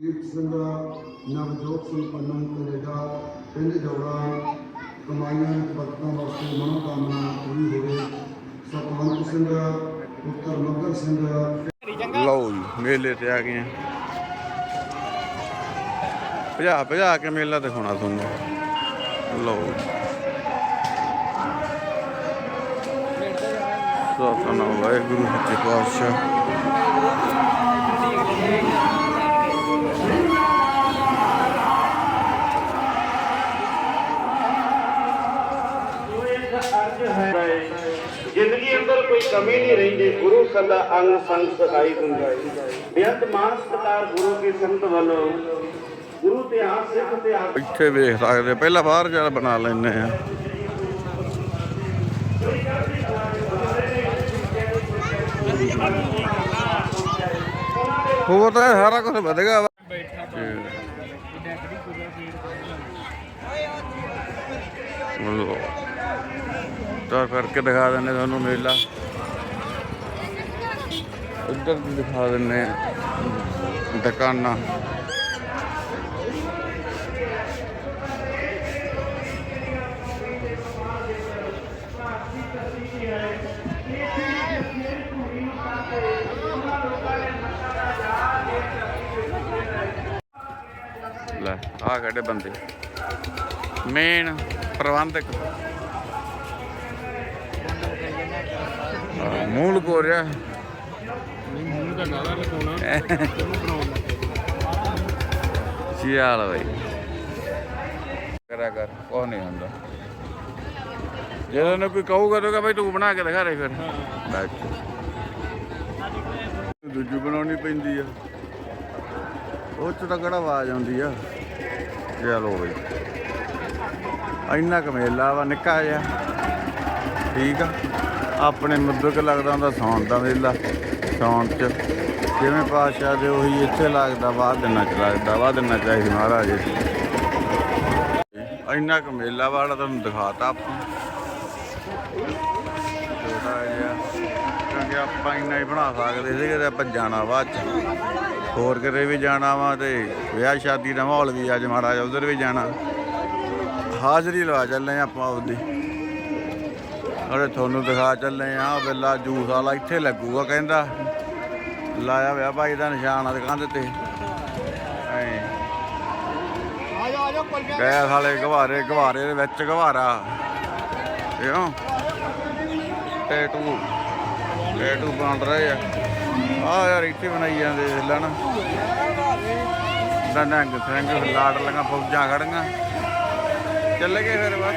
ਕੀਰਤ Singh Navjot Singh Pannu Canada ਪਿੰਡ ਜੋੜਾ, ਕਮਾਈਆਂ ਬਰਕਤਾਂ ਵਾਸਤੇ ਮਨੋਕਾਮਨਾ ਪੂਰੀ ਹੋਵੇ। ਸਤਵੰਤ ਸਿੰਘ, ਪੁੱਤਰ ਮੱਗਰ ਸਿੰਘ। ਲਓ ਜੀ, ਮੇਲੇ ਤੇ ਆ ਗਏ ਆ। ਭਜਾ ਭਜਾ ਕੇ ਮੇਲਾ ਦਿਖਾਉਣਾ ਤੁਹਾਨੂੰ। ਲਓ ਸਤਨਾਮ ਵਾਹਿਗੁਰੂ ਸੱਚੇ ਪਾਤਸ਼ਾਹ ਜ਼ਿੰਦਗੀ ਅੰਦਰ ਕੋਈ ਕਮੀ ਨਹੀਂ ਰਹਿੰਦੀ, ਗੁਰੂ ਸਦਾ ਅੰਗ ਸੰਗ ਸਹਾਈ ਹੁੰਦਾ ਬੇਅੰਤ ਮਾਨ ਸਤਕਾਰ ਗੁਰੂ ਕੀ ਸੰਤ ਵੱਲੋਂ ਗੁਰੂ ਤੇ ਆਪ ਸਿੱਖ ਤੇ ਆਪ ਇੱਥੇ ਵੇਖ ਸਕਦੇ ਪਹਿਲਾਂ ਬਾਹਰ ਜਾ ਬਣਾ ਲੈਨੇ ਆ ਹੋਰ ਤਾਂ ਸਾਰਾ ਕੁਝ ਵਧੇਗਾ ਵਾ। ਲਓ ਤਾਂ ਕਰਕੇ ਦਿਖਾ ਦਿੰਨੇ ਤੁਹਾਨੂੰ ਮੇਲਾ। ਇੱਧਰ ਦਿਖਾ ਦਿੰਨੇ ਆ। ਦੁਕਾਨਾਂ। ਲੈ ਆ ਕਿਹੜੇ ਬੰਦੇ? ਮੇਨ ਪ੍ਰਬੰਧਕ। ਮੂੰਹ ਲੁਕੋ ਰਿਹਾ। ਮੂੰਹ ਦਾ ਨਾਲਾ ਲਗਾਉਣਾ ਉਹਨੂੰ ਹਾਲ ਬਈ। ਕਰਿਆ ਕਰ, ਕੁਛ ਨਹੀਂ ਹੁੰਦਾ। ਜਦੋਂ ਨੂੰ ਕੋਈ ਕਹੂਗਾ ਤਾਂ ਕਹ ਤੂੰ ਬਣਾ ਕੇ ਦਿਖਾ ਦੇ ਫਿਰ। ਬੈਠ ਦੂਜੀ ਬਣਾਉਣੀ ਪੈਂਦੀ ਆ। ਉਹ ਚ ਤਾਂ ਕਿਹੜਾ ਆਵਾਜ਼ ਆਉਂਦੀ ਆ? ਚਲੋ ਬਈ ਇੰਨਾ ਕਮੇਲਾ ਵਾ, ਨਿੱਕਾ ਜਿਹਾ। ਠੀਕ ਆ? ਆਪਣੇ ਮੁੱਦਕ ਲੱਗਦਾ ਹੁੰਦਾ ਸੌਣ ਦਾ ਮੇਲਾ ਸੌਣ ਚ। ਜਿਵੇਂ ਪਾਤਸ਼ਾਹ ਦੇ ਉਹੀ ਇੱਥੇ ਲੱਗਦਾ, ਬਾਅਦ ਦਿਨਾਂ ਚ ਲੱਗਦਾ, ਬਾਅਦ ਦਿਨਾਂ ਚ ਮਹਾਰਾਜ। ਇੰਨਾ ਕੁ ਮੇਲਾ ਵਾਲਾ ਤੁਹਾਨੂੰ ਦਿਖਾਤਾ ਆਪਾਂ। ਛੋਟਾ ਜਿਹਾ, ਕਿਉਂਕਿ ਆਪਾਂ ਇੰਨਾ ਹੀ ਬਣਾ ਸਕਦੇ ਸੀਗੇ ਤੇ ਆਪਾਂ ਜਾਣਾ ਬਾਅਦ ਚ। ਹੋਰ ਕਿਤੇ ਵੀ ਜਾਣਾ ਵਾ ਤੇ ਵਿਆਹ ਸ਼ਾਦੀ ਦਾ ਮਾਹੌਲ ਵੀ ਅੱਜ ਮਹਾਰਾਜ ਉਧਰ ਵੀ ਜਾਣਾ। ਹਾਜ਼ਰੀ ਲਵਾ ਚੱਲੇ ਆਪਾਂ ਉਹਦੀ ਅਰੇ ਤੁਹਾਨੂੰ ਦਿਖਾ ਚੱਲੇ ਆ, ਉਹ ਬਿੱਲਾ ਜੂਸ ਵਾਲਾ ਇੱਥੇ ਲੱਗੂਗਾ ਕਹਿੰਦਾ। ਲਾਇਆ ਹੋਇਆ ਭਾਈ ਦਾ ਨਿਸ਼ਾਨ ਆ ਦੁਕਾਨ ਤੇ ਐ। ਗਏ ਸਾਲੇ ਗਵਾਰੇ ਦੇ ਵਿੱਚ ਗਵਾਰਾ। ਕਿਉਂ? ਟੈਟੂ ਟੈਟੂ ਬਣ ਰਹੇ ਆ। ਆ ਯਾਰ ਇੱਥੇ ਬਣਾਈ ਜਾਂਦੇ ਲੈਣ ਨੰਗ ਸਿੰਘ ਲਾੜ ਲਗਾ, ਫੌਜਾਂ ਖੜੀਆਂ। ਚੱਲ ਗਏ ਫਿਰ ਬਸ।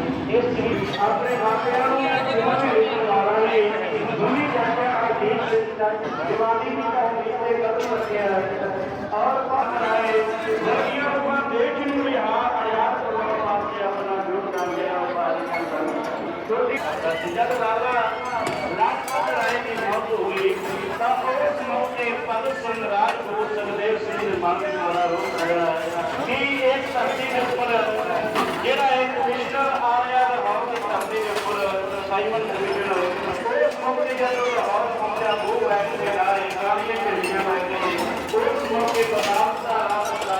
ਇਸ ਵਿੱਚ ਆਪਣੇ ਮਾਪਿਆਂ ਨੂੰ ਜਵਾਨੀ ਪਰਿਵਾਰਾਂ ਨੇ ਦੁਨੀ ਜਾਂਦੇ ਆ ਦੇਸ਼ ਦੇ ਵਿੱਚ ਜਵਾਨੀ ਦੀ ਕਹਾਣੀ ਤੇ ਕਦਮ ਰੱਖਿਆ ਔਰ ਬਾਹਰ ਆਏ ਨੂੰ ਦੇਸ਼ ਨੂੰ ਵਿਹਾਰ ਆਯਾਤ ਕਰਵਾਉਣ ਵਾਸਤੇ ਆਪਣਾ ਯੋਗਦਾਨ ਦੇਣਾ ਉਪਾਧੀਆਂ ਸਨ ਕਿਉਂਕਿ ਜਦ ਲਾਲਾ ਲਾਜਪਤ ਰਾਏ ਦੀ ਮੌਤ ਹੋਈ, ਤਾਂ ਉਸ ਮੌਕੇ ਭਗਤ ਸਿੰਘ ਰਾਜਗੁਰੂ ਸੁਖਦੇਵ ਸਿੰਘ ਦੇ ਮਨ ਵਿੱਚ ਬੜਾ ਰੋਸ ਆਇਆ ਕਿ ਇੱਕ ਧਰਤੀ ਦੇ ਉੱਪਰ ਜਿਹੜਾ ਇੱਕ ਕਮਿਸ਼ਨਰ ਆ ਰਿਹਾ Thank you.